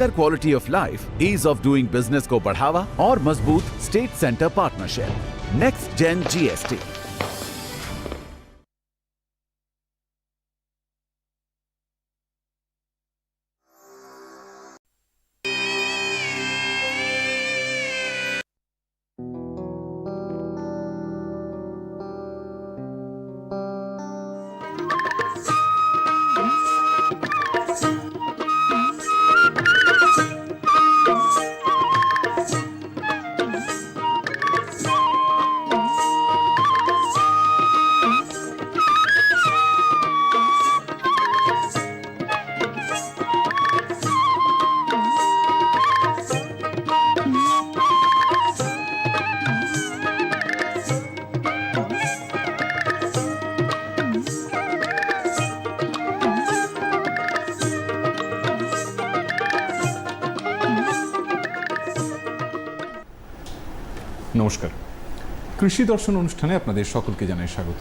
बेहतर quality of life ease of doing business को बढ़ावा और मज़बूत state centre partnership next gen GST নমস্কার। কৃষি দর্শন অনুষ্ঠানে আপনাদের সকলকে জানাই স্বাগত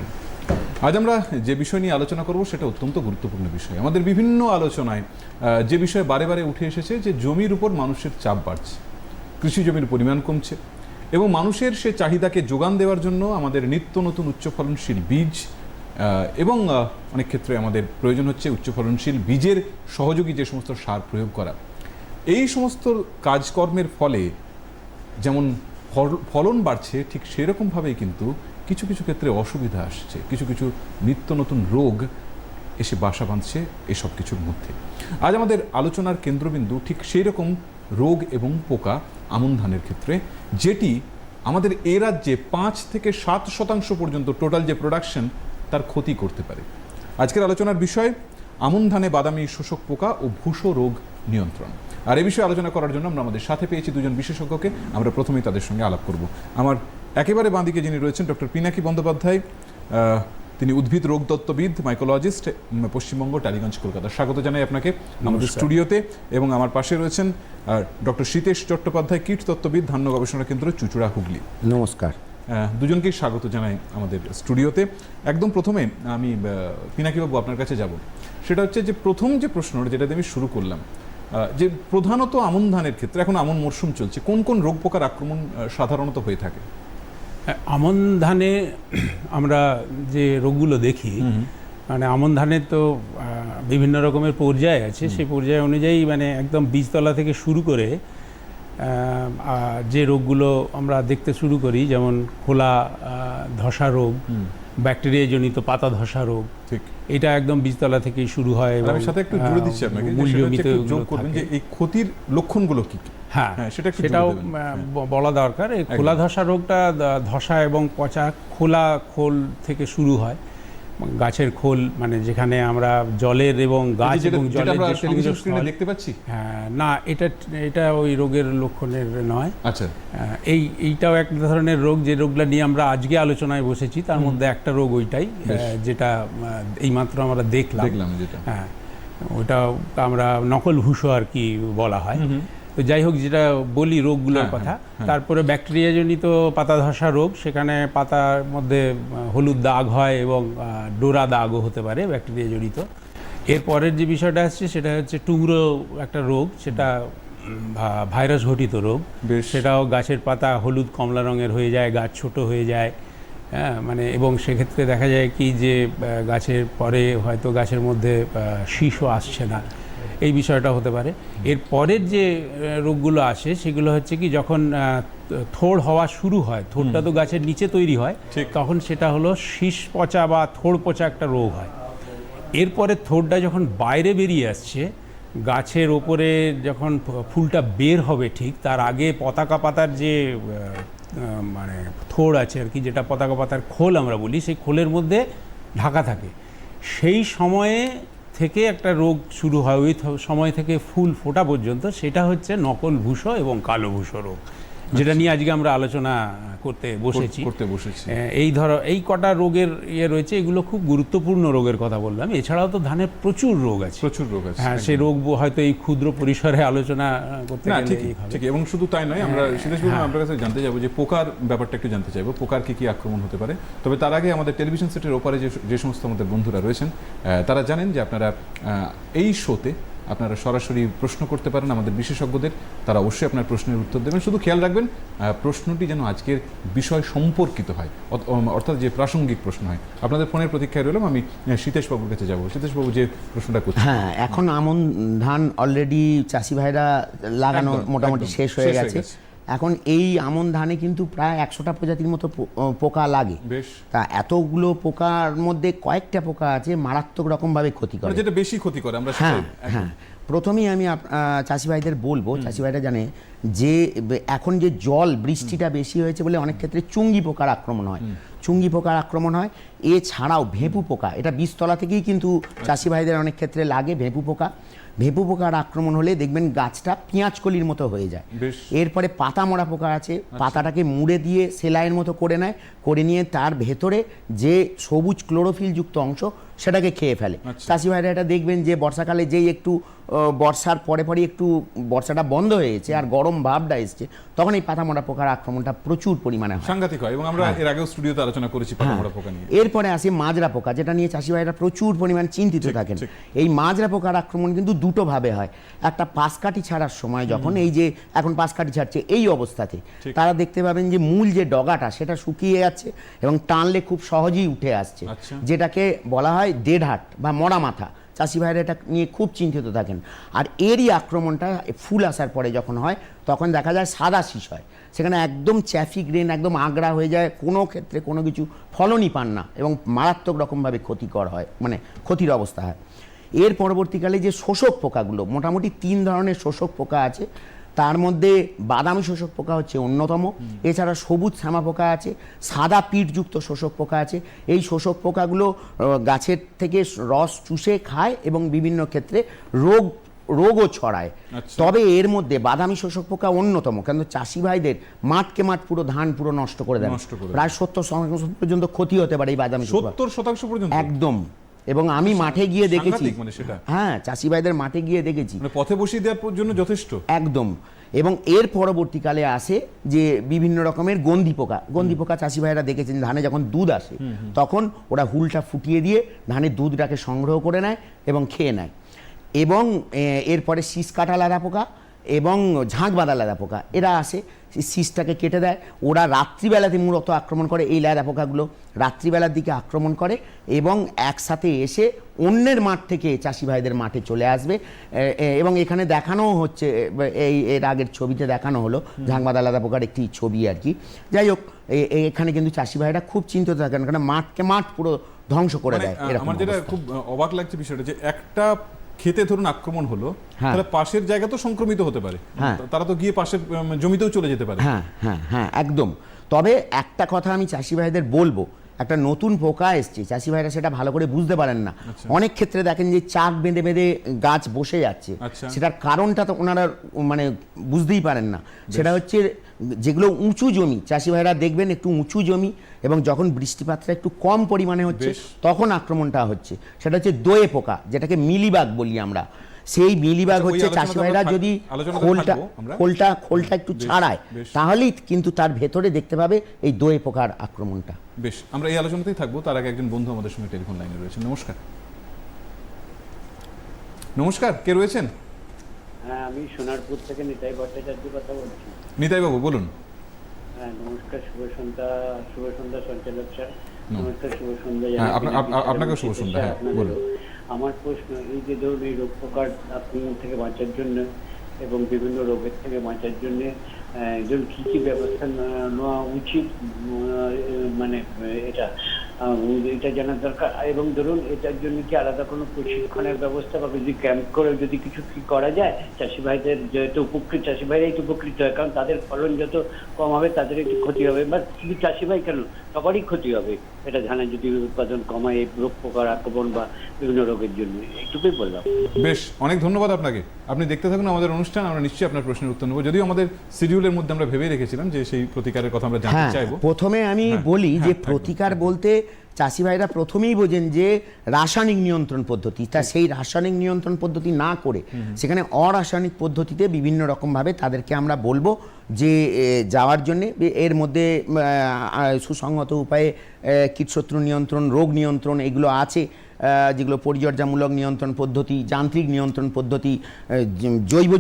আজ আমরা যে বিষয় নিয়ে আলোচনা করব সেটা অত্যন্ত গুরুত্বপূর্ণ বিষয়। আমাদের বিভিন্ন আলোচনায় যে বিষয় বারে বারে উঠে এসেছে যে জমির উপর মানুষের চাপ বাড়ছে, কৃষি জমির পরিমাণ কমছে এবং মানুষের সে চাহিদাকে যোগান দেওয়ার জন্য আমাদের নিত্য নতুন উচ্চ ফলনশীল বীজ এবং অনেক ক্ষেত্রে আমাদের প্রয়োজন হচ্ছে উচ্চ ফলনশীল বীজের সহযোগী যে সমস্ত সার প্রয়োগ করা। এই সমস্ত কাজকর্মের ফলে যেমন ফলন বাড়ছে, ঠিক সেরকমভাবেই কিন্তু কিছু কিছু ক্ষেত্রে অসুবিধা আসছে। কিছু কিছু নিত্য নতুন রোগ এসে বাসা বাঁধছে এসব কিছুর মধ্যে। আজ আমাদের আলোচনার কেন্দ্রবিন্দু ঠিক সেই রকম রোগ এবং পোকা আমন ধানের ক্ষেত্রে, যেটি আমাদের এ রাজ্যে পাঁচ থেকে সাত শতাংশ পর্যন্ত টোটাল যে প্রোডাকশন তার ক্ষতি করতে পারে। আজকের আলোচনার বিষয়, আমন ধানে বাদামি শোষক পোকা ও ভূষো রোগ নিয়ন্ত্রণ। আর এই বিষয়ে আলোচনা করার জন্য আমরা আমাদের সাথে পেয়েছি দুজন বিশেষজ্ঞকে। আমরা প্রথমেই তাদের সঙ্গে আলাপ করব। আমার একেবারে বাঁদিকে যিনি রয়েছেন ডক্টর পিনাকি বন্দ্যোপাধ্যায় তিনি উদ্ভিদ রোগ তত্ত্ববিদ মাইকোলজিস্ট পশ্চিমবঙ্গ টালিগঞ্জ কলকাতা। স্বাগত জানাই আপনাকে আমাদের স্টুডিওতে। এবং আমার পাশে রয়েছেন ডক্টর সীতেশ চট্টোপাধ্যায় কীট তত্ত্ববিদ ধান্য গবেষণা কেন্দ্র চুচুড়া হুগলি। নমস্কার। আহ, দুজনকেই স্বাগত জানাই আমাদের স্টুডিওতে। একদম প্রথমে আমি পিনাকিবাবু আপনার কাছে যাব। সেটা হচ্ছে যে প্রথম যে প্রশ্নটা যেটা দিয়ে আমি শুরু করলাম যে প্রধানত আমন ধানের ক্ষেত্রে এখন আমন মরশুম চলছে কোন কোন রোগ পোকার আক্রমণ সাধারণত হয়ে থাকে? আমন ধানে আমরা যে রোগগুলো দেখি মানে আমন ধানের তো বিভিন্ন রকমের পর্যায় আছে সেই পর্যায় অনুযায়ী মানে একদম বীজতলা থেকে শুরু করে যে রোগগুলো আমরা দেখতে শুরু করি যেমন খোলা ধসা রোগ ব্যাকটেরিয়াজনিত পাতা ধসা রোগ ঠিক। এটা একদম বীজতলা থেকেই শুরু হয় এবং সাথে একটু জুড়ে দিচ্ছি আপনাকে যে মূল জমিতে যোগ করবেন যে এই ক্ষতির লক্ষণগুলো কি কি? হ্যাঁ হ্যাঁ, সেটা সেটাও ব- বলা দরকার। এই খোলা ধসা রোগটা ধসা এবং পচা খোলা খোল থেকে শুরু হয়। গাছের খোল মানে যেখানে আমরা জলের এবং গাছ এবং জলের যে দেখতে পাচ্ছি? হ্যাঁ, না এটা এটা ওই রোগের লক্ষণের নয়। আচ্ছা। এই এইটাও এক ধরনের রোগ যে রোগটা নিয়ে আমরা আজকে আলোচনায় বসেছি তার মধ্যে একটা রোগ ওইটাই যেটা এইমাত্র আমরা দেখলাম। দেখলাম যেটা। হ্যাঁ ওটা আমরা নকল ভূষো আর কি বলা হয়। তো যাই হোক যেটা বলি রোগগুলোর হ্যাঁ, কথা হ্যাঁ, হ্যাঁ। তারপরে ব্যাকটেরিয়াজনিত পাতা ধসা রোগ সেখানে পাতার মধ্যে হলুদ দাগ হয় এবং ডোরা দাগও হতে পারে ব্যাকটেরিয়াজনিত এরপরের যে বিষয়টা আসছে সেটা হচ্ছে টুংরো একটা রোগ সেটা ভাইরাস ঘটিত রোগ। সেটাও গাছের পাতা হলুদ কমলা রঙের হয়ে যায় গাছ ছোট হয়ে যায় হ্যাঁ মানে এবং সেক্ষেত্রে দেখা যায় কি যে গাছের পরে হয়তো গাছের মধ্যে শীষও আসছে না এই বিষয়টা হতে পারে। এর পরের যে রোগগুলো আসে সেগুলো হচ্ছে কি যখন থোড় হওয়া শুরু হয় থোড়টা তো গাছের নিচে তৈরি হয় তখন সেটা হলো শীষ পচা বা থোড় পচা একটা রোগ হয়। এরপরে থোড়টা যখন বাইরে বেরিয়ে আসছে গাছের ওপরে যখন ফুলটা বের হবে ঠিক তার আগে পতাকা পাতার যে মানে থোড় আছে আর কি যেটা পতাকা পাতার খোল আমরা বলি সেই খোলের মধ্যে ঢাকা থাকে। সেই সময়ে থেকে একটা রোগ শুরু হয় ওই সময় থেকে ফুল ফোটা পর্যন্ত সেটা হচ্ছে নকল ভূষো এবং কালো ভূষো রোগ যেটা নিয়ে আজকে আমরা আলোচনা করতে বসেছি। করতে বসেছি। এই ধরো এই কটা রোগের ইয়ে রয়েছে এগুলো খুব গুরুত্বপূর্ণ রোগের কথা বললাম। এছাড়াও তো ধানের প্রচুর রোগ আছে। প্রচুর রোগ আছে হ্যাঁ সেই রোগ হয়তো এই ক্ষুদ্র পরিসরে আলোচনা করতে। ঠিকই এবং শুধু তাই নয় আমরা হ্যাঁ, সিদ্ধেশ বাবু হ্যাঁ। আপনার কাছে জানতে যাব যে পোকার ব্যাপারটা একটু জানতে চাইব পোকার কি কি আক্রমণ হতে পারে? তবে তার আগে আমাদের টেলিভিশন সেটের ওপারে যে যে সমস্ত আমাদের বন্ধুরা রয়েছেন তারা জানেন যে আপনারা এই শোতে আপনারা সরাসরি প্রশ্ন করতে পারেন আমাদের বিশেষজ্ঞদের তারা অবশ্যই আপনার প্রশ্নের উত্তর দেবেন। শুধু খেয়াল রাখবেন প্রশ্নটি যেন আজকের বিষয় সম্পর্কিত হয় অর্থাৎ যে প্রাসঙ্গিক প্রশ্ন হয়। আপনাদের ফোনের প্রতীক্ষায় রইলাম আমি সীতেশবাবুর কাছে যাব। সীতেশবাবু যে প্রশ্নটা করছেন। হ্যাঁ এখন আমন ধান অলরেডি চাষি ভাইরা লাগানো মোটামুটি শেষ হয়ে গেছে। এখন এই আমন ধানে কিন্তু প্রায় একশোটা প্রজাতির মতো পোকা লাগে। বেশ। তা এতগুলো পোকার মধ্যে কয়েকটা পোকা আছে মারাত্মক রকমভাবে ক্ষতি করে। মানে যেটা বেশি ক্ষতি করে আমরা হ্যাঁ হ্যাঁ। প্রথমেই আমি চাষি ভাইদের বলব চাষি ভাইরা জানে যে এখন যে জল বৃষ্টিটা বেশি হয়েছে বলে অনেক ক্ষেত্রে চুঙ্গি পোকার আক্রমণ হয়। চুঙ্গি পোকার আক্রমণ হয়। এছাড়াও ভেঁপু পোকা এটা বীজতলা থেকেই কিন্তু চাষি ভাইদের অনেক ক্ষেত্রে লাগে ভেঁপু পোকা। ভেঁপু পোকার আক্রমণ হলে দেখবেন গাছটা পেঁয়াজকলির মতো হয়ে যায়। এরপরে পাতা মরা পোকা আছে পাতাটাকে মুড়ে দিয়ে সেলাইয়ের মতো করে নেয় করে নিয়ে তার ভেতরে যে সবুজ ক্লোরোফিল যুক্ত অংশ সেটাকে খেয়ে ফেলে। আচ্ছা। চাষি ভাইরা এটা দেখবেন যে বর্ষাকালে যেই একটু বর্ষার পরে পরে একটু বর্ষাটা বন্ধ হয়েছে আর গরম ভাবটা এসছে তখন এই পাতা মরা পোকার আক্রমণটা প্রচুর পরিমাণে হয়। সাংঘাতিক হয় এবং আমরা এর আগেও স্টুডিওতে আলোচনা করেছি পাতামোড়া পোকা নিয়ে। এরপরে আসে মাজরা পোকা যেটা নিয়ে চাষি ভাইরা প্রচুর পরিমাণ চিন্তিত থাকেন। এই মাজরা পোকার আক্রমণ কিন্তু দুটো ভাবে হয়। একটা পাশকাঠি ছাড়ার সময় যখন এই যে এখন পাশকাঠি ছাড়ছে এই অবস্থাতে তারা দেখতে পাবেন যে মূল যে ডগাটা সেটা শুকিয়ে যাচ্ছে এবং টানলে খুব সহজেই উঠে আসছে। আচ্ছা। যেটাকে বলা হয় দেড় হাট বা মরা মাথা চাষি ভাইরা এটা নিয়ে খুব চিন্তিত থাকেন। আর এরই আক্রমণটা ফুল আসার পরে যখন হয়, তখন দেখা যায় সাদা শীষ হয়। সেখানে একদম চ্যাফি গ্রেন, একদম আগড়া হয়ে যায়, কোনো ক্ষেত্রে কোনো কিছু ফলনই পান না এবং মারাত্মক রকমভাবে ক্ষতিকর হয় মানে ক্ষতির অবস্থা হয়। এর পরবর্তীকালে যে শোষক পোকাগুলো, মোটামুটি তিন ধরনের শোষক পোকা আছে তার মধ্যে বাদামি শোষক পোকা হচ্ছে অন্যতম। এছাড়া সবুজ শ্যামা পোকা আছে সাদা পিঠযুক্ত শোষক পোকা আছে। এই শোষক পোকাগুলো গাছের থেকে রস চুষে খায় এবং বিভিন্ন ক্ষেত্রে রোগ রোগও ছড়ায়। আচ্ছা। তবে এর মধ্যে বাদামি শোষক পোকা অন্যতম কেন চাষি ভাইদের মাঠকে মাঠ পুরো ধান পুরো নষ্ট করে দেয়। প্রায় সত্তর শতাংশ পর্যন্ত ক্ষতি হতে পারে এই বাদামি সত্তর শতাংশ পর্যন্ত? একদম। এবং আমি মাঠে গিয়ে দেখেছি। মানে। হ্যাঁ চাষি ভাইদের মাঠে গিয়ে দেখেছি। মানে পথে বসিয়ে দেওয়ার জন্য যথেষ্ট? একদম। এবং এর পরবর্তীকালে আসে যে বিভিন্ন রকমের গন্ধি পোকা। গন্ধি পোকা চাষি ভাইরা দেখেছেন ধানে যখন দুধ আসে তখন ওরা হুলটা ফুটিয়ে দিয়ে ধানের দুধটাকে সংগ্রহ করে নেয় এবং খেয়ে নেয়। এবং এরপরে শীষ কাটা লাদা পোকা এবং ঝাঁক বাঁধা লাদা পোকা। এরা আসে সেই শীষটাকে কেটে দেয়। ওরা রাত্রিবেলাতে মূলত আক্রমণ করে এই লাদা পোকাগুলো। রাত্রিবেলার দিকে আক্রমণ করে এবং একসাথে এসে অন্যের মাঠ থেকে চাষি ভাইদের মাঠে চলে আসবে। এবং এখানে দেখানোও হচ্ছে এই এর আগের ছবিতে দেখানো হলো ঝাংবাদা লাদা পোকার একটি ছবি আর কি। যাই হোক এখানে কিন্তু চাষি ভাইরা খুব চিন্তিত থাকেন কারণ মাঠকে মাঠ পুরো ধ্বংস করে মানে দেয় এরকম আমার যেটা খুব অবাক লাগছে বিষয়টা যে একটা খেতে ধরুন আক্রমণ হলো হ্যাঁ। তাহলে পাশের জায়গা তো সংক্রমিত হতে পারে হ্যাঁ। তারা তো গিয়ে পাশের জমিতেও চলে যেতে পারে হ্যাঁ হ্যাঁ হ্যাঁ একদম তবে একটা কথা আমি চাষি ভাইদের বলব একটা নতুন পোকা এসছে চাষি ভাইরা সেটা ভালো করে বুঝতে পারেন না। অনেক ক্ষেত্রে দেখেন যে চাক বেঁধে বেঁধে গাছ বসে যাচ্ছে। আচ্ছা। সেটার কারণটা তো ওনারা মানে বুঝতেই পারেন না। সেটা হচ্ছে যেগুলো উঁচু জমি চাষি ভাইরা দেখবেন একটু উঁচু জমি এবং যখন বৃষ্টিপাতটা একটু কম পরিমাণে হচ্ছে তখন আক্রমণটা হচ্ছে। সেটা হচ্ছে দোয়ে পোকা যেটাকে মিলিবাগ বলি আমরা। সেই মিলিবাগ আচ্ছা, হচ্ছে চাষি ভাইরা যদি খোলটা খোলটা খোলটা একটু ছাড়ায় তাহলেই কিন্তু তার ভেতরে দেখতে পাবে এই দোয়ে পোকার আক্রমণটা। বেশ আমরা এই আলোচনাতেই থাকব। তার আগে একজন বন্ধু আমাদের সঙ্গে টেলিফোন লাইনে রয়েছেন। নমস্কার। নমস্কার কে রয়েছেন? হ্যাঁ আমি সোনারপুর থেকে নিতাই ভট্টাচার্য কথা বলছি। নিতাই বাবু বলুন। হ্যাঁ নমস্কার শুভ সন্ধ্যা শুভ সন্ধ্যা সঞ্চালক স্যার। নমস্কার শুভ সন্ধ্যা হ্যাঁ, হ্যাঁ। বলুন। আমার প্রশ্ন এই যে ধরুন এই রোগ প্রকার আক্রমণ থেকে বাঁচার জন্য এবং বিভিন্ন রোগের থেকে বাঁচার জন্য ধরুন কি কি ব্যবস্থা নেওয়া- উচিত মানে এটা এটা জানার দরকার। এবং ধরুন এটার জন্য কি আলাদা কোনো প্রশিক্ষণের ব্যবস্থা বা যদি ক্যাম্প করে যদি কিছু কি করা যায় চাষি ভাইদের যেহেতু উপকৃত চাষি ভাইরাই তো উপকৃত হয় কারণ তাদের ফলন যত কম হবে তাদের একটু ক্ষতি হবে। বা শুধু চাষি ভাই কেন? সবারই ক্ষতি হবে। এটা ধানের যদি উৎপাদন কমায় এই রোগ পোকার আক্রমণ বা বিভিন্ন রোগের জন্য। এইটুকুই বললাম। বেশ অনেক ধন্যবাদ আপনাকে। আপনি দেখতে থাকুন আমাদের অনুষ্ঠান আমরা নিশ্চয়ই আপনার প্রশ্নের উত্তর নেব। যদিও আমাদের শিডিউলের মধ্যে আমরা ভেবে রেখেছিলাম যে সেই প্রতিকারের কথা আমরা জানতে হ্যাঁ চাইব। প্রথমে আমি হ্যাঁ, বলি হ্যাঁ, যে প্রতিকার বলতে চাষি ভাইরা প্রথমেই বোঝেন যে রাসায়নিক নিয়ন্ত্রণ পদ্ধতি তা সেই রাসায়নিক নিয়ন্ত্রণ পদ্ধতি না করে সেখানে অরাসায়নিক পদ্ধতিতে বিভিন্ন রকমভাবে তাদেরকে আমরা বলব যে যাওয়ার জন্যে এর মধ্যে সুসংহত উপায়ে কীটশত্রু নিয়ন্ত্রণ, রোগ নিয়ন্ত্রণ এগুলো আছে যেগুলো পরিচর্যামূলক নিয়ন্ত্রণ পদ্ধতি, যান্ত্রিক নিয়ন্ত্রণ পদ্ধতি জৈব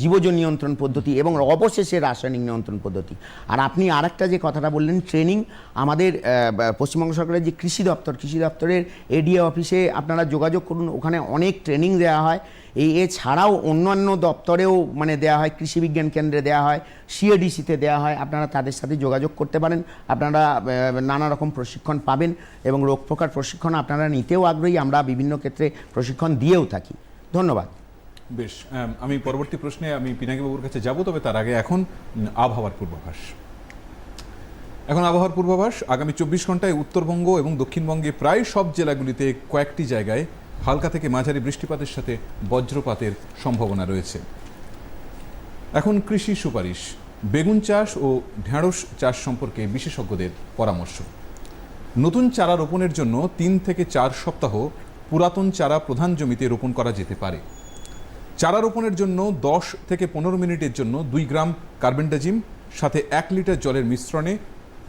জীবজ নিয়ন্ত্রণ পদ্ধতি এবং অবশেষে রাসায়নিক নিয়ন্ত্রণ পদ্ধতি। আর আপনি আরেকটা যে কথাটা বললেন, ট্রেনিং, আমাদের পশ্চিমবঙ্গ সরকারের যে কৃষি দপ্তর, কৃষি দপ্তরের এডিএ অফিসে আপনারা যোগাযোগ করুন, ওখানে অনেক ট্রেনিং দেওয়া হয়। এই এছাড়াও অন্যান্য দপ্তরেও মানে দেওয়া হয়, কৃষি বিজ্ঞান কেন্দ্রে দেওয়া হয় সিএডিসিতে দেওয়া হয়। আপনারা তাদের সাথে যোগাযোগ করতে পারেন। আপনারা নানা রকম প্রশিক্ষণ পাবেন এবং রোগ প্রকার প্রশিক্ষণ আপনারা নিতেও আগ্রহী। আমরা বিভিন্ন ক্ষেত্রে প্রশিক্ষণ দিয়েও থাকি। ধন্যবাদ। বেশ, আমি পরবর্তী প্রশ্নে আমি বাবুর কাছে যাব, তবে তার আগে এখন আবহাওয়ার পূর্বাভাস। এখন আবহাওয়ার পূর্বাভাস, আগামী চব্বিশ ঘন্টায় উত্তরবঙ্গ এবং দক্ষিণবঙ্গে প্রায় সব জেলাগুলিতে কয়েকটি জায়গায় হালকা থেকে মাঝারি বৃষ্টিপাতের সাথে বজ্রপাতের সম্ভাবনা রয়েছে। এখন কৃষি সুপারিশ, বেগুন চাষ ও ঢেঁড়স চাষ সম্পর্কে বিশেষজ্ঞদের পরামর্শ। নতুন চারা রোপণের জন্য তিন থেকে চার সপ্তাহ পুরাতন চারা প্রধান জমিতে রোপণ করা যেতে পারে। চারা রোপণের জন্য দশ থেকে পনেরো মিনিটের জন্য দুই গ্রাম কার্বেন্ডাজিম সাথে এক লিটার জলের মিশ্রণে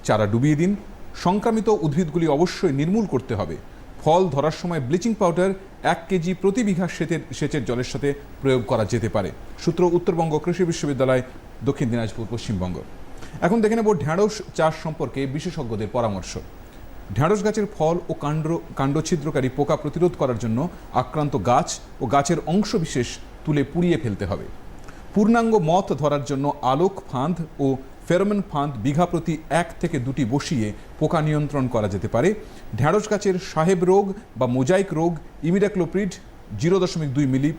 চারা ডুবিয়ে দিন। সংক্রামিত উদ্ভিদগুলি অবশ্যই নির্মূল করতে হবে। ফল ধরার সময় ব্লিচিং পাউডার এক কেজি প্রতি বিঘা সেচের সেচের জলের সাথে প্রয়োগ করা যেতে পারে। সূত্র উত্তরবঙ্গ কৃষি বিশ্ববিদ্যালয়, দক্ষিণ দিনাজপুর, পশ্চিমবঙ্গ। এখন দেখে নেব ঢ্যাঁড়স চাষ সম্পর্কে বিশেষজ্ঞদের পরামর্শ। ঢেঁড়স গাছের ফল ও কাণ্ড কাণ্ড ছিদ্রকারী পোকা প্রতিরোধ করার জন্য আক্রান্ত গাছ ও গাছের অংশবিশেষ তুলে পুড়িয়ে ফেলতে হবে। পূর্ণাঙ্গ মথ ধরার জন্য আলোক, ফাঁদ ও ফেরোমন ফাঁদ বিঘা প্রতি এক থেকে দুটি বসিয়ে পোকা নিয়ন্ত্রণ করা যেতে পারে। ঢেঁড়স গাছের সাহেব রোগ বা মোজাইক রোগ, ইমিডাক্লোপ্রিড জিরো দশমিক দুই মিলি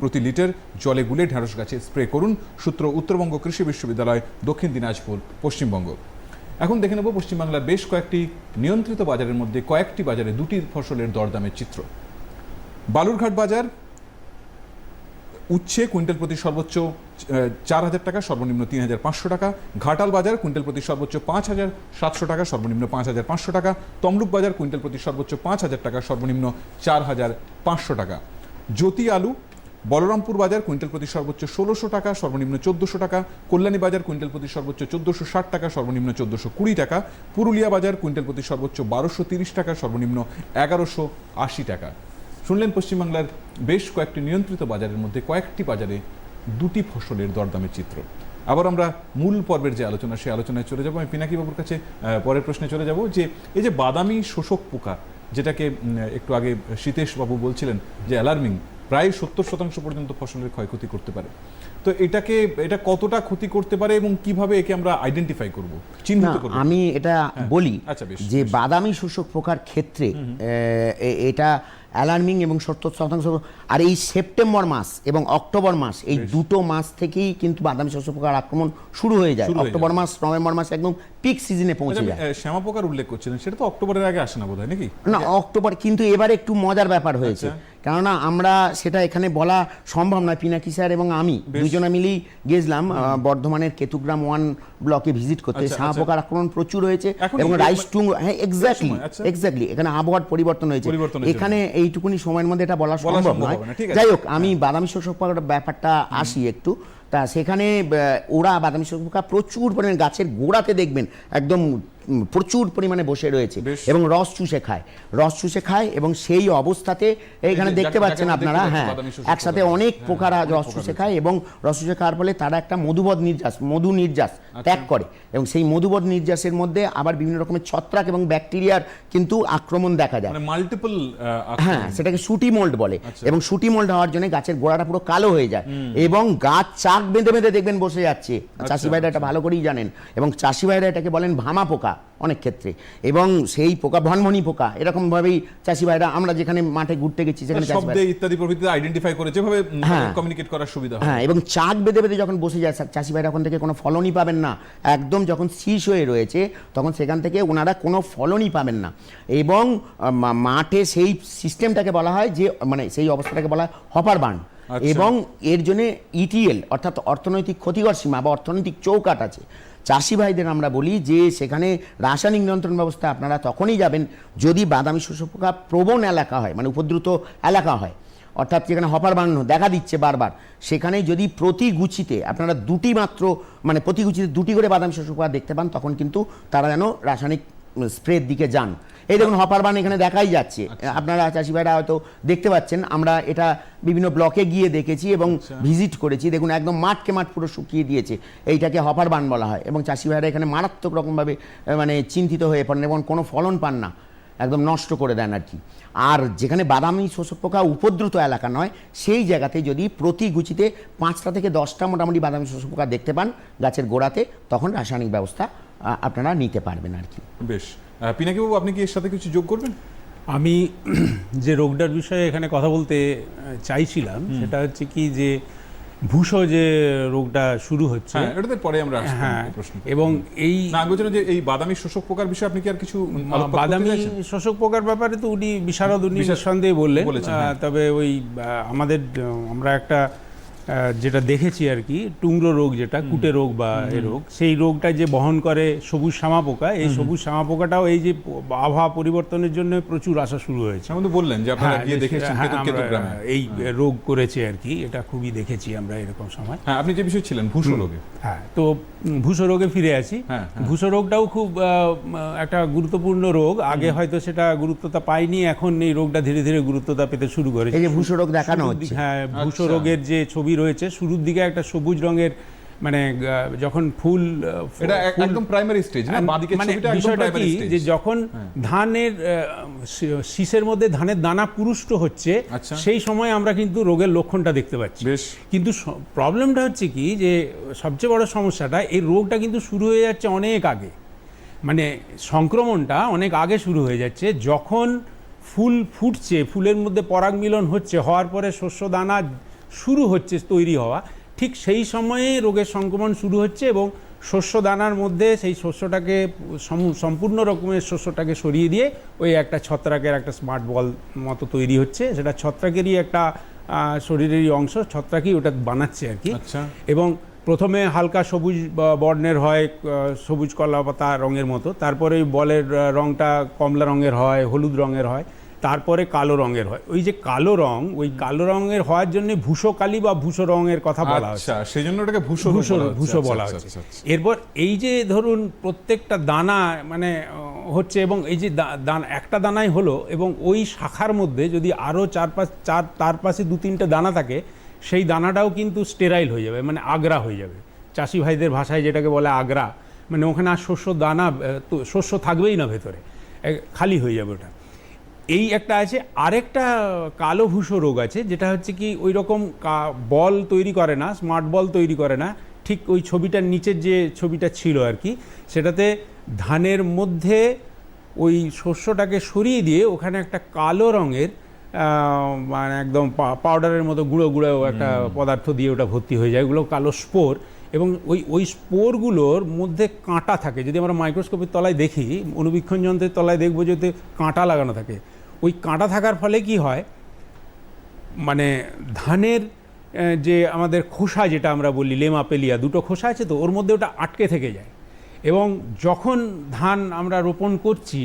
প্রতি লিটার জলে গুলে ঢেঁড়স গাছে স্প্রে করুন, সূত্র উত্তরবঙ্গ কৃষি বিশ্ববিদ্যালয়, দক্ষিণ দিনাজপুর, পশ্চিমবঙ্গ। এখন দেখে নেব পশ্চিমবাংলার বেশ কয়েকটি নিয়ন্ত্রিত বাজারের মধ্যে কয়েকটি বাজারে দুটি ফসলের দরদামের চিত্র। বালুরঘাট বাজার উচ্ছে কুইন্টাল প্রতি সর্বোচ্চ চার হাজার টাকা, সর্বনিম্ন তিন হাজার পাঁচশো টাকা। ঘাটাল বাজার কুইন্টাল প্রতি সর্বোচ্চ পাঁচ হাজার সাতশো টাকা, সর্বনিম্ন পাঁচ হাজার পাঁচশো টাকা। তমলুক বাজার কুইন্টাল প্রতি সর্বোচ্চ পাঁচ হাজার টাকা, সর্বনিম্ন চার হাজার পাঁচশো টাকা। জ্যোতি আলু বলরামপুর বাজার কুইন্টাল প্রতি সর্বোচ্চ ষোলোশো টাকা, সর্বনিম্ন চোদ্দোশো টাকা। কল্যাণী বাজার কুইন্টাল প্রতি সর্বোচ্চ চোদ্দোশো ষাট টাকা, সর্বনিম্ন চোদ্দোশো কুড়ি টাকা। পুরুলিয়া বাজার কুইন্টাল প্রতি সর্বোচ্চ বারোশো তিরিশ টাকা, সর্বনিম্ন এগারোশো আশি টাকা। শুনলেন পশ্চিমবাংলার বেশ কয়েকটি নিয়ন্ত্রিত বাজারের মধ্যে কয়েকটি বাজারে দুটি ফসলের দরদামের চিত্র। আবার আমরা মূল পর্বের যে আলোচনা সেই আলোচনায় চলে যাব। আমি পিনাকি বাবুর কাছে পরের প্রশ্নে চলে যাব যে এই যে বাদামি শোষক পোকা যেটাকে একটু আগে সীতেশ বাবু বলছিলেন যে অ্যালার্মিং প্রায় সত্তর শতাংশ পর্যন্ত ফসলের ক্ষয়ক্ষতি করতে পারে। তো এটাকে এটা কতটা ক্ষতি করতে পারে এবং কীভাবে একে আমরা আইডেন্টিফাই করব? চিহ্নিত করব। আমি এটা বলি আচ্ছা, যে। বাদামি শোষক পোকার ক্ষেত্রে এটা অ্যালার্মিং এবং সত্তর শতাংশ আর এই সেপ্টেম্বর মাস এবং অক্টোবর মাস এই দুটো মাস থেকেই কিন্তু বাদামি শস্য পোকার আক্রমণ শুরু হয়ে যায়। অক্টোবর মাস নভেম্বর মাস একদম পিক সিজনে পৌঁছে আচ্ছা, যায়। শ্যামা পোকার উল্লেখ করছিলেন সেটা তো অক্টোবরের আগে আসে না বোধ হয় নাকি? না অক্টোবর কিন্তু এবারে একটু মজার ব্যাপার হয়েছে। আচ্ছা। কেননা আমরা সেটা এখানে বলা সম্ভব নয় পিনাকি স্যার এবং আমি দুজনে মিলেই গেছিলাম বর্ধমানের কেতুগ্রাম ওয়ান ব্লকে ভিজিট করতে। আচ্ছা, সাহা আচ্ছা। পোকার আক্রমণ প্রচুর হয়েছে এবং রাইস টুং হ্যাঁ এক্স্যাক্টলি আচ্ছা। এক্স্যাক্টলি এখানে আবহাওয়ার পরিবর্তন হয়েছে। এখানে এইটুকুনি সময়ের মধ্যে এটা বলা সম্ভব নয়। না, যাই হোক আমি বাদামি শোষক ব্যাপারটা আসি একটু। তা সেখানে ওরা বাদামি শোষক পোকা প্রচুর পরিমাণে গাছের গোড়াতে দেখবেন একদম প্রচুর পরিমাণে বসে রয়েছে এবং রস চুষে খায়। রস চুষে খায় এবং সেই অবস্থাতে এখানে দেখতে পাচ্ছেন আপনারা হ্যাঁ একসাথে অনেক হ্যাঁ, পোকারা রস চুষে খায় এবং রস চুষে খাওয়ার ফলে তারা একটা মধুবদ নির্যাস মধু নির্যাস ত্যাগ করে এবং সেই মধুবদ নির্যাসের মধ্যে আবার বিভিন্ন রকমের ছত্রাক এবং ব্যাকটেরিয়ার কিন্তু আক্রমণ দেখা যায় মানে মাল্টিপল হ্যাঁ সেটাকে সুটি মোল্ড বলে আচ্ছা। এবং সুটি মোল্ড হওয়ার জন্য গাছের গোড়াটা পুরো কালো হয়ে যায় এবং গাছ চাক বেঁধে বেঁধে দেখবেন বসে যাচ্ছে। আচ্ছা, চাষি ভাইরা এটা ভালো করেই জানেন এবং চাষি ভাইরা এটাকে বলেন ভামা পোকা। অনেক ক্ষেত্রে। এবং সেই পোকা ভনভনি পোকা এরকম ভাবেই চাষি ভাইরা আমরা যেখানে মাঠে ঘুরতে গেছি সেখানে শব্দে ইত্যাদি প্রভৃতি আইডেন্টিফাই করে যেভাবে হ্যাঁ। কমিউনিকেট করার সুবিধা হ্যাঁ। এবং চাক বেঁধে বেঁধে যখন বসে যায় চাষি ভাইরা ওখান থেকে কোনো ফলনই পাবেন না। একদম যখন শীষ হয়ে রয়েছে তখন সেখান থেকে ওনারা কোনো ফলনই পাবেন না। এবং মাঠে সেই সিস্টেমটাকে বলা হয় যে মানে সেই অবস্থাটাকে বলা হয় হপার আচ্ছা। এবং এর জন্য ইটিএল অর্থাৎ অর্থনৈতিক ক্ষতিকর সীমা বা অর্থনৈতিক চৌকাট আছে। চাষি ভাইদের আমরা বলি যে সেখানে রাসায়নিক নিয়ন্ত্রণ ব্যবস্থা আপনারা তখনই যাবেন যদি বাদামি শোষক পোকা প্রবণ এলাকা হয় মানে উপদ্রুত এলাকা হয়। অর্থাৎ যেখানে হপার বান্ন দেখা দিচ্ছে বারবার, সেখানে যদি প্রতি গুচিতে আপনারা দুটি মাত্র মানে প্রতি গুচিতে দুটি করে বাদামি শোষক পোকা দেখতে পান, তখন কিন্তু তারা যেন রাসায়নিক স্প্রের দিকে যান। এই দেখুন হপার বান এখানে দেখাই যাচ্ছে। আপনারা চাষি ভাইরা হয়তো দেখতে পাচ্ছেন আমরা এটা বিভিন্ন ব্লকে গিয়ে দেখেছি এবং ভিজিট করেছি। দেখুন একদম মাঠকে মাঠ পুরো শুকিয়ে দিয়েছে। এইটাকে হপার বান বলা হয় এবং চাষি ভাইরা এখানে মারাত্মক রকমভাবে মানে চিন্তিত হয়ে পড়েন এবং কোনো ফলন পান না। একদম নষ্ট করে দেন আর কি। আর যেখানে বাদামি শোষক পোকা উপদ্রুত এলাকা নয় সেই জায়গাতে যদি প্রতি গুচিতে পাঁচটা থেকে দশটা মোটামুটি বাদামি শোষক পোকা দেখতে পান গাছের গোড়াতে তখন রাসায়নিক ব্যবস্থা আপনারা নিতে পারবেন আর কি। বেশ। আহ, পিনাকি বাবু আপনি কি এর সাথে কিছু যোগ করবেন? আমি যে রোগটার বিষয়ে এখানে কথা বলতে চাইছিলাম সেটা হচ্ছে কি যে ভূষো যে রোগটা শুরু হচ্ছে হ্যাঁ এটাতে পরে আমরা হ্যাঁ প্রশ্ন। এবং এই যে এই বাদামি শোষক পোকার বিষয়ে আপনি কি আর কিছু বাদামি শোষক পোকার ব্যাপারে তো উনি বিশারদ উনি নিঃসন্দেহে বললেন। হ্যাঁ। তবে ওই আমাদের আমরা একটা যেটা দেখেছি আর কি টুংরো রোগ যেটা কুটে রোগ বা এ রোগ সেই রোগটা যে বহন করে সবুজ শ্যামা পোকা এই সবুজ শ্যামা পোকাটাও এই যে আবহাওয়া পরিবর্তনের জন্য প্রচুর আসা শুরু হয়েছে। বললেন যে আপনারা হ্যাঁ, গিয়ে দেখেছেন হ্যাঁ, এই রোগ করেছে আর কি এটা খুবই দেখেছি আমরা এরকম সময়। হ্যাঁ আপনি যে বিষয় ছিলেন ভূষ রোগে। হ্যাঁ তো ভূষো রোগে ফিরে আসি হ্যাঁ, হ্যাঁ। রোগটাও খুব আহ, একটা গুরুত্বপূর্ণ রোগ। আগে হয়তো সেটা গুরুত্বতা পায়নি এখন এই রোগটা ধীরে ধীরে গুরুত্বতা পেতে শুরু করেছে। এই যে ভূষো রোগ দেখানো হচ্ছে। হ্যাঁ ভূষো আচ্ছা। রোগের যে ছবি রয়েছে। শুরুর দিকে একটা সবুজ রঙের মানে যখন ফুল এটা একদম প্রাইমারি স্টেজ না? বাদিকের মানে ছবিটা একদম প্রাইমারি স্টেজ যে যখন ধানের শীষের মধ্যে ধানের দানা পুরুষ্ট হচ্ছে আচ্ছা। সেই সময় আমরা কিন্তু রোগের লক্ষণটা দেখতে পাচ্ছি। কিন্তু প্রবলেমটা হচ্ছে কি যে সবচেয়ে বড় সমস্যাটা এই রোগটা কিন্তু শুরু হয়ে যাচ্ছে অনেক আগে। মানে সংক্রমণটা অনেক আগে শুরু হয়ে যাচ্ছে। যখন ফুল ফুটছে ফুলের মধ্যে পরাগ মিলন হচ্ছে হওয়ার পরে শস্য দানা শুরু হচ্ছে তৈরি হওয়া। ঠিক সেই সময়ে রোগের সংক্রমণ শুরু হচ্ছে এবং শস্য দানার মধ্যে সেই শস্যটাকে সম্পূর্ণ রকমের শস্যটাকে সরিয়ে দিয়ে ওই একটা ছত্রাকের একটা স্মার্ট বল মতো তৈরি হচ্ছে। সেটা ছত্রাকেরই একটা শরীরেরই অংশ। ছত্রাকই ওটা বানাচ্ছে আর কি। আচ্ছা। এবং প্রথমে হালকা সবুজ বর্ণের হয় সবুজ কলা পাতা রঙের মতো। তারপরে ওই বলের রংটা কমলা রঙের হয় হলুদ রঙের হয়। তারপরে কালো রঙের হয়। ওই যে কালো রং ওই কালো রঙের হওয়ার জন্য ভূষো কালি বা ভূষো রঙের কথা বলা হচ্ছে আচ্ছা সেই জন্য ওটাকে ভূষ ভূষো বলা হচ্ছে। ভূষো বলা হচ্ছে। আচ্ছা, আচ্ছা। এরপর এই যে ধরুন প্রত্যেকটা দানা মানে হচ্ছে এবং এই যে দানা একটা দানাই হলো এবং ওই শাখার মধ্যে যদি আরও চার পাঁচ চার তার পাশে দু তিনটে দানা থাকে সেই দানাটাও কিন্তু স্টেরাইল হয়ে যাবে মানে আগ্রা হয়ে যাবে। চাষি ভাইদের ভাষায় যেটাকে বলে আগ্রা মানে ওখানে আর শস্য দানা শস্য থাকবেই না ভেতরে খালি হয়ে যাবে ওটা। এই একটা আছে আরেকটা কালো ভূষো রোগ আছে যেটা হচ্ছে কি ওই রকম বল তৈরি করে না স্মার্ট বল তৈরি করে না ঠিক ওই ছবিটার নিচের যে ছবিটা ছিল আর কি সেটাতে ধানের মধ্যে ওই শস্যটাকে সরিয়ে দিয়ে ওখানে একটা কালো রঙের মানে একদম পা- পাউডারের মতো গুঁড়ো গুঁড়ো একটা পদার্থ দিয়ে ওটা ভর্তি হয়ে যায় ওগুলো কালো স্পোর এবং ওই ওই স্পোরগুলোর মধ্যে কাঁটা থাকে। যদি আমরা মাইক্রোস্কোপের তলায় দেখি অনুবীক্ষণ যন্ত্রের তলায় দেখব যদি কাঁটা লাগানো থাকে। ওই কাঁটা থাকার ফলে কি হয়? মানে ধানের যে আমাদের খোসা যেটা আমরা বলি লেমা পেলিয়া দুটো খোসা আছে তো, ওর মধ্যে ওটা আটকে থেকে যায়। এবং যখন ধান আমরা রোপণ করছি,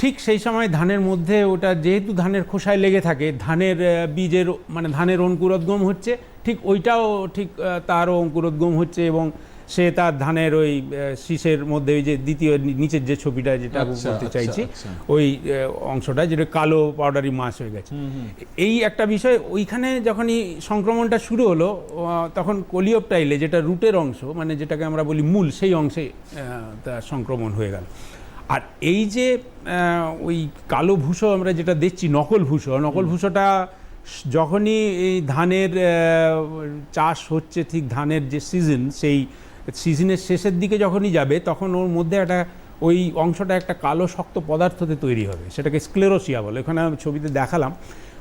ঠিক সেই সময় ধানের মধ্যে ওটা যেহেতু ধানের খোসায় লেগে থাকে, ধানের বীজের মানে ধানের অঙ্কুরোদ্গম হচ্ছে, ঠিক ওইটাও ঠিক তারও অঙ্কুরোদ্গম হচ্ছে এবং সে তার ধানের ওই শীষের মধ্যে ওই যে দ্বিতীয় নিচের যে ছবিটা যেটা আচ্ছা, বলতে আচ্ছা, চাইছি আচ্ছা। ওই অংশটা যেটা কালো পাউডারি মাছ হয়ে গেছে। এই একটা বিষয় ওইখানে যখনই সংক্রমণটা শুরু হলো তখন কোলিওপটাইলে যেটা রুটের অংশ মানে যেটাকে আমরা বলি মূল সেই অংশে তার সংক্রমণ হয়ে গেল। আর এই যে ওই কালো ভূষো আমরা যেটা দেখছি নকল ভূষো নকল ভূষোটা যখনই এই ধানের চাষ হচ্ছে ঠিক ধানের যে সিজন সেই সিজনের শেষের দিকে যখনই যাবে তখন ওর মধ্যে একটা ওই অংশটা একটা কালো শক্ত পদার্থতে তৈরি হবে। সেটাকে স্ক্লেরোসিয়া বলে। ওখানে আমি ছবিতে দেখালাম।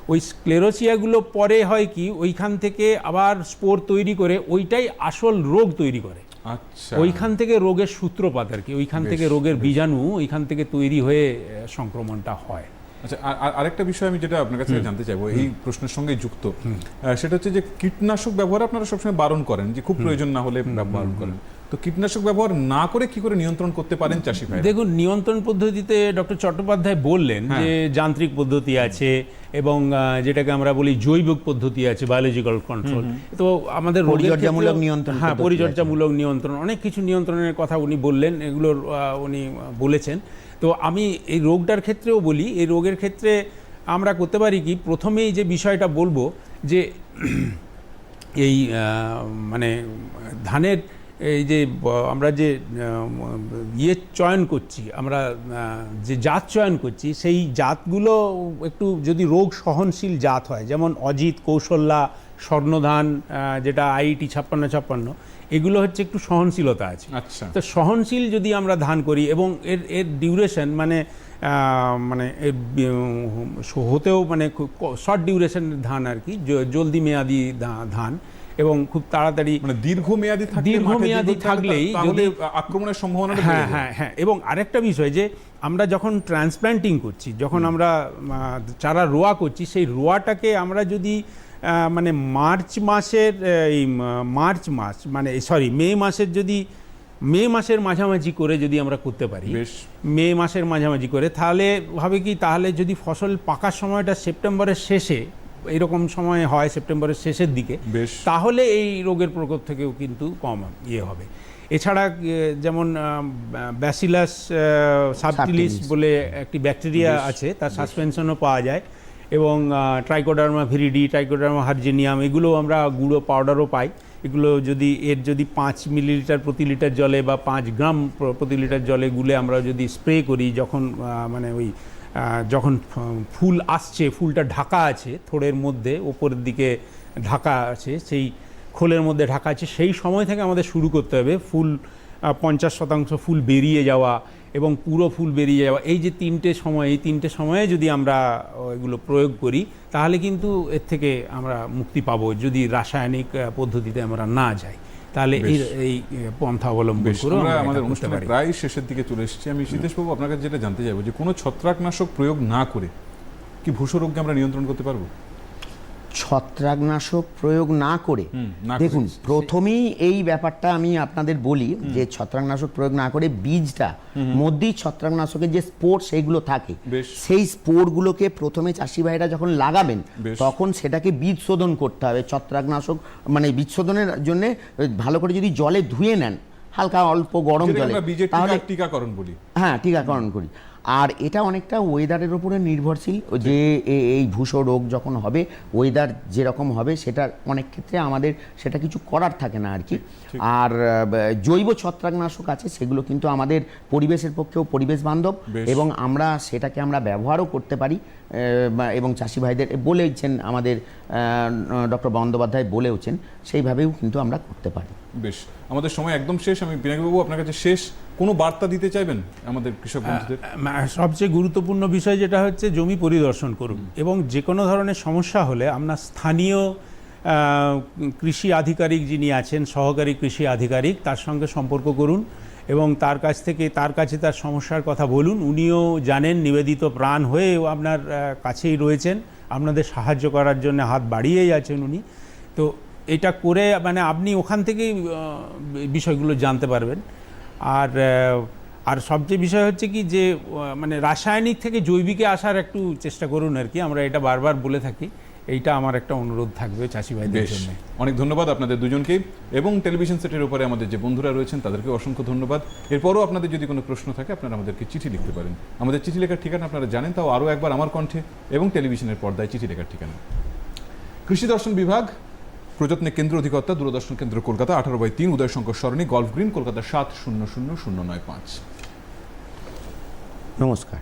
ওই স্ক্লেরোসিয়াগুলো পরে হয় কি ওইখান থেকে আবার স্পোর তৈরি করে ওইটাই আসল রোগ তৈরি করে। আচ্ছা। ওইখান থেকে রোগের সূত্রপাত আর কি। ওইখান থেকে রোগের বীজাণু ওইখান থেকে তৈরি হয়ে সংক্রমণটা হয়। আচ্ছা আর- আর- আরেকটা বিষয় আমি যেটা আপনার কাছে জানতে চাইব এই প্রশ্নের সঙ্গে যুক্ত। আহ, সেটা হচ্ছে যে কীটনাশক ব্যবহার আপনারা সবসময় বারণ করেন যে খুব প্রয়োজন না হলে বারণ করেন। তো কীটনাশক ব্যবহার না করে কি করে নিয়ন্ত্রণ করতে পারেন চাষি ভাই দেখুন নিয়ন্ত্রণ পদ্ধতিতে ডক্টর চট্টোপাধ্যায় বললেন হ্যাঁ। যে যান্ত্রিক পদ্ধতি আছে এবং যেটাকে আমরা বলি জৈবিক পদ্ধতি আছে বায়োলজিক্যাল কন্ট্রোল তো আমাদের পরিচর্যামূলক নিয়ন্ত্রণ হ্যাঁ পরিচর্যামূলক নিয়ন্ত্রণ। অনেক কিছু নিয়ন্ত্রণের কথা উনি বললেন এগুলোর উনি বলেছেন। তো আমি এই রোগটার ক্ষেত্রেও বলি এই রোগের ক্ষেত্রে আমরা করতে পারি কি প্রথমেই যে বিষয়টা বলব যে এই মানে ধানের এই যে আমরা যে ইয়ে চয়ন করছি আমরা যে জাত চয়ন করছি সেই জাতগুলো একটু যদি রোগ সহনশীল জাত হয় যেমন অজিত কৌশল্যা স্বর্ণধান যেটা আইটি ছাপ্পান্ন ছাপ্পান্ন এগুলো হচ্ছে একটু সহনশীলতা আছে। আচ্ছা। তো সহনশীল যদি আমরা ধান করি এবং এর এর ডিউরেশন মানে মানে এর হতেও মানে শর্ট ডিউরেশনের ধান আর কি জলদি মেয়াদি ধান এবং খুব তাড়াতাড়ি মানে দীর্ঘমেয়াদী দীর্ঘমেয়াদী থাকলেই যদি- আক্রমণের সম্ভাবনা হ্যাঁ হ্যাঁ হ্যাঁ এবং আরেকটা বিষয় যে আমরা যখন ট্রান্সপ্ল্যান্টিং করছি যখন আমরা চারা রোয়া করছি সেই রোয়াটাকে আমরা যদি মানে মার্চ মাসের এই মার্চ মাস মানে সরি মে মাসের যদি মে মাসের মাঝামাঝি করে যদি আমরা করতে পারি বেশ। মে মাসের মাঝামাঝি করে তাহলে ভাবে কি তাহলে যদি ফসল পাকার সময়টা সেপ্টেম্বরের শেষে এরকম সময় হয় সেপ্টেম্বরের শেষের দিকে বেশ। তাহলে এই রোগের প্রকোপ থেকেও কিন্তু কম ইয়ে হবে। এছাড়া যেমন ব্যাসিলাস সাবটিলিস বলে একটি ব্যাকটেরিয়া আছে তার সাসপেনশনও পাওয়া যায়। এবং ট্রাইকোডার্মা ভিরিডি ট্রাইকোডার্মা হার্জেনিয়াম এগুলো আমরা গুঁড়ো পাউডারও পাই। এগুলো যদি এর যদি পাঁচ মিলিলিটার প্রতি লিটার জলে বা পাঁচ গ্রাম প্রতি লিটার জলে গুলে আমরা যদি স্প্রে করি যখন মানে ওই যখন ফুল আসছে, ফুলটা ঢাকা আছে, থোড়ের মধ্যে, ওপরের দিকে ঢাকা আছে, সেই খোলের মধ্যে ঢাকা আছে, সেই সময় থেকে আমাদের শুরু করতে হবে ফুল পঞ্চাশ শতাংশ ফুল বেরিয়ে যাওয়া এবং পুরো ফুল বেরিয়ে যাওয়া। এই যে তিনটে সময়, এই তিনটে সময়ে যদি আমরা এগুলো প্রয়োগ করি, তাহলে কিন্তু এর থেকে আমরা মুক্তি পাবো, যদি রাসায়নিক পদ্ধতিতে আমরা না যাই। তাহলে এই পন্থা অবলম্বন করে আমাদের পারি। প্রায় শেষের দিকে চলে এসেছি। আমি সীতেশবাবু আপনার কাছে যেটা জানতে চাইব যে কোনো ছত্রাকনাশক প্রয়োগ না করে কি ভূষরোগকে আমরা নিয়ন্ত্রণ করতে পারব? ছত্রাকনাশক প্রয়োগ না করে। দেখুন প্রথমেই এই ব্যাপারটা আমি আপনাদের বলি যে ছত্রাকনাশক প্রয়োগ না করে বীজটা মধ্যেই ছত্রাকনাশকের যে স্পোর সেইগুলো থাকে। সেই স্পোরগুলোকে প্রথমে চাষি ভাইরা যখন লাগাবেন তখন সেটাকে বীজ শোধন করতে হবে। ছত্রাকনাশক মানে বীজ শোধনের জন্য ভালো করে যদি জলে ধুয়ে নেন হালকা অল্প গরম জলে তাহলে টিকাকরণ বলি। হ্যাঁ টিকাকরণ করি। আর এটা অনেকটা ওয়েদারের উপরে নির্ভরশীল যে এই ভূষো রোগ যখন হবে ওয়েদার যেরকম হবে সেটা অনেক ক্ষেত্রে আমাদের সেটা কিছু করার থাকে না আর কি। আর জৈব ছত্রাকনাশক আছে সেগুলো কিন্তু আমাদের পরিবেশের পক্ষেও পরিবেশ বান্ধব এবং আমরা সেটাকে আমরা ব্যবহারও করতে পারি এবং চাষি ভাইদের বলেইছেন আমাদের ডক্টর বন্দ্যোপাধ্যায় বলেওছেন সেইভাবেও কিন্তু আমরা করতে পারি। বেশ। আমাদের সময় একদম শেষ। আমি পিনাকিবাবু আপনার কাছে শেষ কোনো বার্তা দিতে চাইবেন আমাদের কৃষক বন্ধুদের? সবচেয়ে গুরুত্বপূর্ণ বিষয় যেটা হচ্ছে জমি পরিদর্শন করুন এবং যে কোনো ধরনের সমস্যা হলে আমরা স্থানীয় কৃষি আধিকারিক যিনি আছেন সহকারী কৃষি আধিকারিক তার সঙ্গে সম্পর্ক করুন এবং তার কাছ থেকে তার কাছে তার সমস্যার কথা বলুন। উনিও জানেন নিবেদিত প্রাণ হয়েও আপনার কাছেই রয়েছেন। আপনাদের সাহায্য করার জন্য হাত বাড়িয়েই আছেন উনি। তো এটা করে মানে আপনি ওখান থেকেই বিষয়গুলো জানতে পারবেন। আর আর সবচেয়ে বিষয় হচ্ছে কি যে মানে রাসায়নিক থেকে জৈবিকে আসার একটু চেষ্টা করুন আর কি। আমরা এটা বারবার বলে থাকি। এইটা আমার একটা অনুরোধ থাকবে চাষি ভাইদের জন্য। অনেক ধন্যবাদ আপনাদের দুজনকে। এবং টেলিভিশন সেটের উপরে আমাদের যে বন্ধুরা রয়েছেন তাদেরকে অসংখ্য ধন্যবাদ। এরপরও আপনাদের যদি কোনো প্রশ্ন থাকে আপনারা আমাদেরকে চিঠি লিখতে পারেন। আমাদের চিঠি লেখার ঠিকানা আপনারা জানেন তাও আরও একবার আমার কণ্ঠে এবং টেলিভিশনের পর্দায় চিঠি লেখার ঠিকানা। কৃষি দর্শন বিভাগ প্রযত্নে কেন্দ্র অধিকর্তা, দূরদর্শন কেন্দ্র কলকাতা, আঠারো বাই তিন উদয় শঙ্কর সরণি, গল্ফ গ্রিন, কলকাতা সাত, শূন্য শূন্য শূন্য, নয়, পাঁচ। নমস্কার।